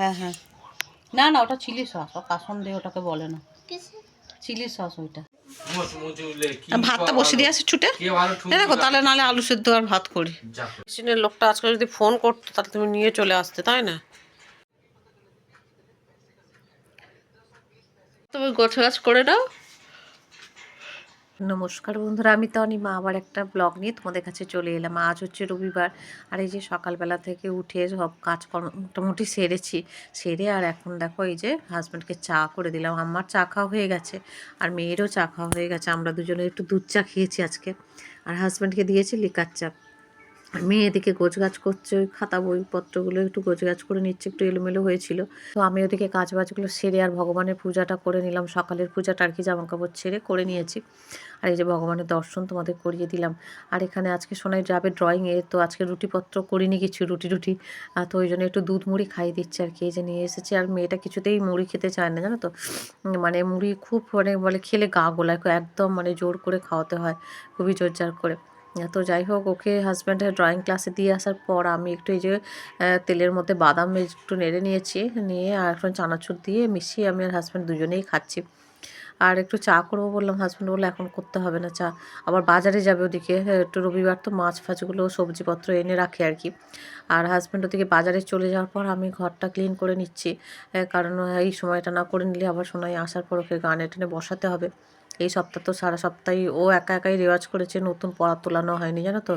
হ্যাঁ হ্যাঁ। না না ওটা চিলি সস ও কাসন দিয়ে ওটাকে বলে না। চিলি সস ওইটা। ভাতটা বসে দিয়ে আসি ছুটে? দেখো তাহলে নাহলে আলু সেদ্ধ আর ভাত করি। মেশিনের লোকটা আজকে যদি ফোন করতো তাহলে তুমি নিয়ে চলে আসতে তাই না? তুমি গোছ গাছ করে দাও নমস্কার বন্ধুরা, আমি তো মা। আবার একটা ব্লগ নিয়ে তোমাদের কাছে চলে এলাম। আজ হচ্ছে রবিবার আর এই যে সকালবেলা থেকে উঠে সব কাজকর্ম মোটামুটি সেরেছি। সেরে আর এখন দেখো এই যে হাজব্যান্ডকে চা করে দিলাম। আমার চা খাওয়া হয়ে গেছে আর মেয়েরও চা খাওয়া হয়ে গেছে। আমরা দুজনে একটু দুধ চা খেয়েছি আজকে। আর হাজব্যান্ডকে দিয়েছি লিকার চা। মেয়ে এদিকে গোছগাছ করছে, ওই খাতা বইপত্রগুলো একটু গোছগাছ করে নিচ্ছে, একটু এলোমেলো হয়েছিল। তো আমি ওদিকে কাজ বাজগুলো সেরে আর ভগবানের পূজাটা করে নিলাম, সকালের পূজাটা আর কি জামা কাপড় ছেড়ে করে নিয়েছি। আর এই যে ভগবানের দর্শন তোমাদের করিয়ে দিলাম। আর এখানে আজকে সোনাই যাবে ড্রয়িংয়ে তো আজকে রুটিপত্র করিনি কিছু, রুটি রুটি তো ওই জন্য একটু দুধ মুড়ি খাইয়ে দিচ্ছে আর কি, এই যে নিয়ে এসেছি। আর মেয়েটা কিছুতেই মুড়ি খেতে চায় না, জানো তো? মানে মুড়ি খুব মানে বলে খেলে গা গোলায়, একদম মানে জোর করে খাওয়াতে হয়, খুবই জোর জার করে। তো যাই হোক, ওকে হাজব্যান্ডের ড্রয়িং ক্লাসে দিয়ে আসার পর আমি একটু এই যে তেলের মধ্যে বাদাম একটু নেড়ে নিয়েছি, নিয়ে আর এখন চানাচুর দিয়ে মিশিয়ে আমি আর হাজব্যান্ড দুজনেই খাচ্ছি। আর একটু চা করব বললাম হাজব্যান্ড বলল এখন করতে হবে না চা। আবার বাজারে যাবে ওদিকে একটু রবিবার তো মাছ ফাছগুলো সবজিপত্র এনে রাখে আর কি। আর হাজব্যান্ড ওদিকে বাজারে চলে যাওয়ার পর আমি ঘরটা ক্লিন করে নিচ্ছি। আহ, কারণ এই সময়টা না করে নিলে আবার শোনাই আসার পর ওকে গানে টেনে বসাতে হবে। এই সপ্তাহ তো সারা সপ্তাহে ও একা একাই রেওয়াজ করেছে নতুন পড়া তোলানো হয়নি জানো তো?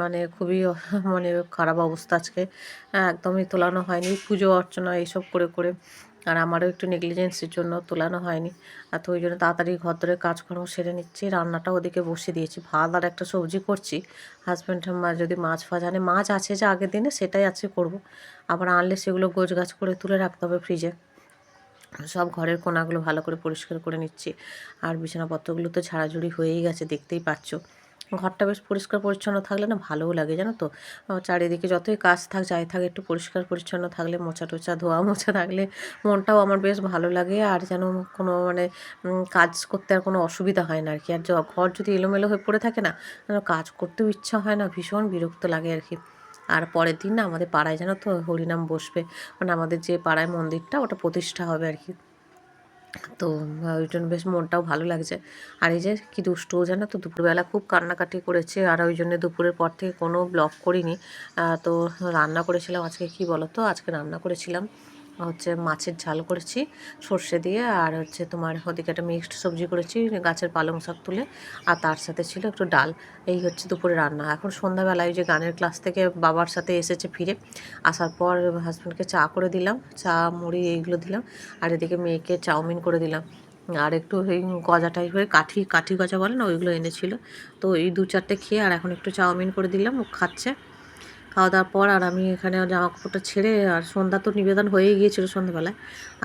মানে খুবই মানে খারাপ অবস্থা আজকে। একদমই তোলানো হয়নি পুজো অর্চনা এইসব করে করে। আর আমারও একটু নেগলিজেন্সের জন্য তোলানো হয়নি। আর তো ওই জন্য তাড়াতাড়ি ঘর ধরে কাজকর্ম সেরে নিচ্ছি। রান্নাটা ওদিকে বসে দিয়েছি। ভাত আর একটা সবজি করছি। হাজব্যান্ড যদি মাছ ফাছ আনে, মাছ আছে যে আগের দিনে সেটাই আছে করব। আবার আনলে সেগুলো গোছ গাছ করে তুলে রাখতে হবে ফ্রিজে সব ঘরের কোনাগুলো ভালো করে পরিষ্কার করে নিচ্ছি। আর বিছানাপত্রগুলো তো ঝাড়াঝুড়ি হয়েই গেছে, দেখতেই পাচ্ছ। ঘরটা বেশ পরিষ্কার পরিচ্ছন্ন থাকলে না ভালোও লাগে, জানো তো? চারিদিকে যতই কাজ থাক, যাই থাক, একটু পরিষ্কার পরিচ্ছন্ন থাকলে মোছা টোচা, ধোয়া মোছা থাকলে মনটাও আমার বেশ ভালো লাগে। আর যেন কোনো মানে কাজ করতে আর কোনো অসুবিধা হয় না আর কি। আর ঘর যদি এলোমেলো হয়ে পড়ে থাকে না, যেন কাজ করতেও ইচ্ছা হয় না, ভীষণ বিরক্ত লাগে আর কি। আর পরের দিন না আমাদের পাড়ায়, জানো তো, হরিনাম বসবে। মানে আমাদের যে পাড়ায় মন্দিরটা, ওটা প্রতিষ্ঠা হবে আর কি। তো ওই জন্য বেশ মনটাও ভালো লাগছে। আর এই যে কি দুষ্টু, জানো তো, দুপুরবেলা খুব কান্নাকাটি করেছে। আর ওই জন্য দুপুরের পর থেকে কোনো ব্লগ করিনি। তো রান্না করেছিলাম আজকে, কি বলো তো আজকে রান্না করেছিলাম হচ্ছে মাছের ঝাল করেছি, সর্ষে দিয়ে, আর হচ্ছে তোমার ওদিকে একটা মিক্সড সবজি করেছি, গাছের পালং শাক তুলে, আর তার সাথে ছিল একটু ডাল, এই হচ্ছে দুপুরে রান্না। এখন সন্ধ্যাবেলায় ওই যে গানের ক্লাস থেকে বাবার সাথে এসেছে ফিরে, আসার পর হাজব্যান্ডকে চা করে দিলাম, চা, মুড়ি এইগুলো দিলাম, আর এদিকে মেয়েকে চাউমিন করে দিলাম। আর একটু এই গজা টাইপের কাঠি কাঠি গজা বলে না, ওইগুলো এনেছিল। তো এই দু চারটে খেয়ে আর এখন একটু চাউমিন করে দিলাম, ও খাচ্ছে। খাওয়া দাওয়ার পর আর আমি এখানে জামা কাপড়টা ছেড়ে আর সন্ধ্যা তো নিবেদন হয়েই গিয়েছিল সন্ধ্যাবেলায়।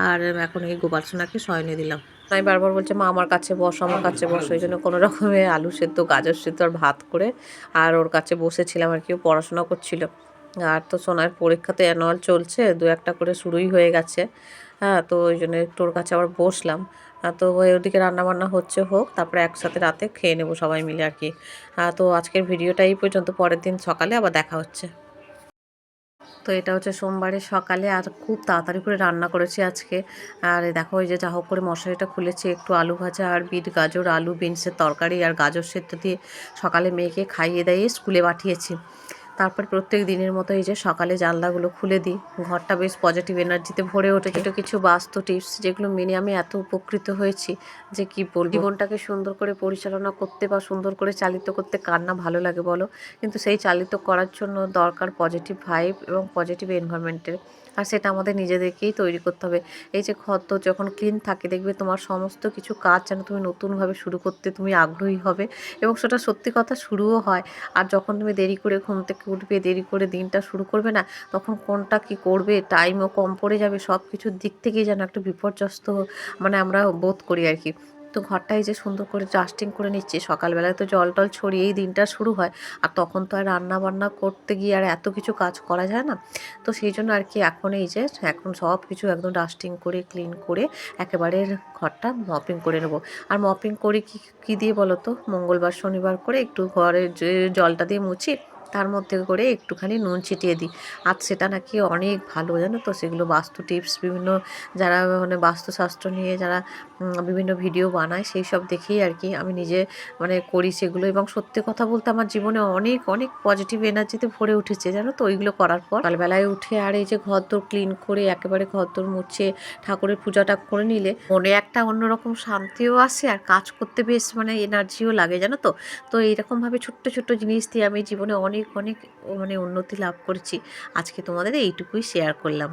আর এখন এই গোপাল সোনাকে শয়নে দিলাম। আমি বারবার বলছে, মা, আমার কাছে বস, আমার কাছে বস। ওই জন্য কোনো রকমে আলু সেদ্ধ, গাজর সেদ্ধ আর ভাত করে আর ওর কাছে বসেছিলাম আর কি। ও পড়াশোনা করছিল। আর তো সোনার পরীক্ষাতে অ্যানুয়াল চলছে, দু একটা করে শুরুই হয়ে গেছে। হ্যাঁ তো ওই জন্য একটু ওর কাছে আবার বসলাম। তো ওদিকে রান্নাবান্না হচ্ছে হোক, তারপরে একসাথে রাতে খেয়ে নেব সবাই মিলে আর কি। তো আজকের ভিডিওটা এই পর্যন্ত, পরের দিন সকালে আবার দেখা হচ্ছে। তো এটা হচ্ছে সোমবারে সকালে আর খুব তাড়াতাড়ি করে রান্না করেছি আজকে। আর দেখো, ওই যে যা হোক করে মশলাটা খুলেছি, একটু আলু ভাজা আর বিট, গাজর, আলু, বিনসের তরকারি আর গাজর সেদ্ধ দিয়ে সকালে মেয়েকে খাইয়ে দিয়ে স্কুলে পাঠিয়েছি। তারপর প্রত্যেক দিনের মতো এই যে সকালে জানলাগুলো খুলে দিই। ঘরটা বেশ পজিটিভ এনার্জিতে ভরে ওঠে। এটা কিছু বাস্তু টিপস যেগুলো মেনে আমি এত উপকৃত হয়েছি যে কি বলব? জীবনটাকে সুন্দর করে পরিচালনা করতে বা সুন্দর করে চালিত করতে কার না ভালো লাগে বলো? কিন্তু সেই চালিত করার জন্য দরকার পজিটিভ ভাইব এবং পজিটিভ এনভায়রনমেন্টের আর সেটা আমাদের নিজেদেরকেই তৈরি করতে হবে। এই যে ঘর তো যখন ক্লিন থাকে, দেখবে তোমার সমস্ত কিছু কাজ যেন তুমি নতুনভাবে শুরু করতে তুমি আগ্রহী হবে এবং সেটা সত্যি কথা শুরুও হয়। আর যখন তুমি দেরি করে ঘুম থেকে উঠবে দেরি করে দিনটা শুরু করবে না, তখন কোনটা কি করবে টাইমও কম পড়ে যাবে সব কিছুর দিক থেকেই যেন একটা বিপর্যস্ত মানে আমরা বোধ করি আর কি। তো ঘরটাই যে সুন্দর করে ডাস্টিং করে নিচ্ছে, সকালবেলায় তো জল টল ছড়িয়েই দিনটা শুরু হয়, আর তখন তো আর রান্না বান্না করতে গিয়ে আর এত কিছু কাজ করা যায় না। তো সেই জন্য আর কি এখন এই যে, এখন সব কিছু একদম ডাস্টিং করে ক্লিন করে একেবারে ঘরটা মপিং করে নেব। আর মপিং করে কি, কী দিয়ে বলো তো মঙ্গলবার, শনিবার করে একটু ঘরে যে জলটা দিয়ে মুছি তার মধ্যে করে একটুখানি নুন ছিটিয়ে দিই। আর সেটা নাকি অনেক ভালো, জানো তো? সেগুলো বাস্তু টিপস, বিভিন্ন যারা মানে বাস্তুশাস্ত্র নিয়ে যারা বিভিন্ন ভিডিও বানায়, সেই সব দেখেই আর কি আমি নিজে মানে করি সেগুলো। এবং সত্যি কথা বলতে আমার জীবনে অনেক অনেক পজিটিভ এনার্জিতে ভরে উঠেছে, জানো তো? ওইগুলো করার পর সকালবেলায় উঠে আর এই যে ঘর দোর ক্লিন করে, একেবারে ঘর দোর মুছে, ঠাকুরের পূজাটা করে নিলে মনে একটা অন্যরকম শান্তিও আসে আর কাজ করতে বেশ মানে এনার্জিও লাগে, জানো তো? তো এইরকমভাবে ছোট্ট ছোট্ট জিনিস দিয়ে আমি জীবনে অনেক অনেক মানে উন্নতি লাভ করেছি। আজকে তোমাদের এইটুকুই শেয়ার করলাম।